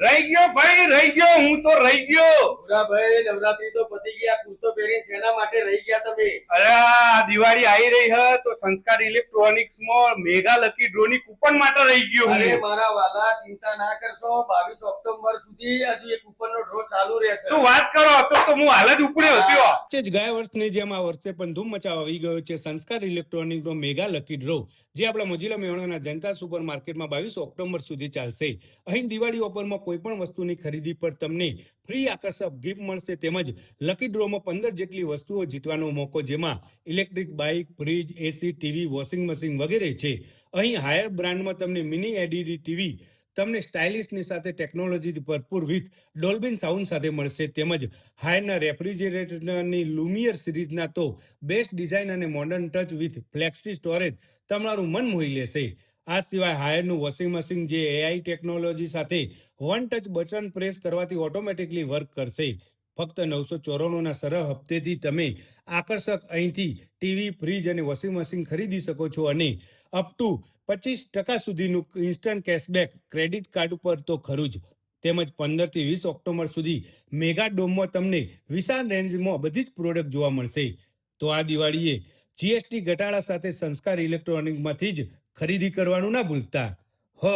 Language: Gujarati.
રહી ગયો ભાઈ રહી ગયો હું તો રહી ગયો. ભાઈ નવરાત્રી તો પતી ગયા કુર્તો પહેરીને શેના માટે રહી ગયા તમે? અરે દિવાળી આવી રહી હે તો સંસ્કાર ઇલેક્ટ્રોનિક્સમાં મેગા લકી ડ્રો ની કૂપન માટે રહી ગયો અરે મારા વાલા ચિંતા ના કરશો બાવીસ ઓક્ટોબર સુધી હજુ એક નો ડ્રો ચાલુ રહેશે. શું વાત કરો? તો તો હું હાલ જ ઉપડ્યો હતો છે જ ગયા વર્ષની જેમ આ વર્ષે પણ ધૂમ મચાવ આવી ગયો છે. સંસ્કાર ઇલેક્ટ્રોનિકનો મેગા લકી ડ્રો જે આપણા મોજીલા મેવાડાના જનતા સુપર માર્કેટમાં બાવીસ ઓક્ટોબર સુધી ચાલશે. અહીં દિવાળી ઓફરમાં કોઈ પણ વસ્તુની ખરીદી પર તમને ફ્રી આકર્ષક ગિફ્ટ મળશે તેમજ લકી ડ્રોમાં પંદર જેટલી વસ્તુઓ જીતવાનો મોકો જેમાં electric bike, fridge, AC, TV, washing machine વગેરે છે. અહીં હાયર બ્રાન્ડમાં તમને મિની એડીડી ટીવી, તમને સ્ટાઇલિશની સાથે ટેકનોલોજીથી ભરપૂર વિથ ડોલ્બિન સાઉન્ડ સાથે મળશે. તેમજ હાયરના રેફ્રિજરેટરની લુમિયર સિરીઝના તો બેસ્ટ ડિઝાઇન અને modern touch with flexi storage તમારું મન મોહી લેશે. આ સિવાય હાયરનું વોશિંગ મશીન જે એઆઈ ટેકનોલોજી સાથે વન ટચ બટન પ્રેસ કરવાથી ઓટોમેટિકલી વર્ક કરશે. ફક્ત નવસો ચોરાણુંના સરળ હપ્તેથી તમે આકર્ષક અહીંથી ટીવી, ફ્રીજ અને વોશિંગ મશીન ખરીદી શકો છો અને અપ ટુ પચીસ ટકા સુધીનું ઇન્સ્ટન્ટ કેશબેક ક્રેડિટ કાર્ડ ઉપર તો ખરું જ. તેમજ પંદરથી વીસ ઓક્ટોબર સુધી મેગા ડોમમાં તમને વિશાળ રેન્જમાં બધી જ પ્રોડક્ટ જોવા મળશે. તો આ દિવાળીએ જીએસટી ઘટાડા સાથે સંસ્કાર ઇલેક્ટ્રોનિકમાંથી જ ખરીદી કરવાનું ના ભૂલતા. હ.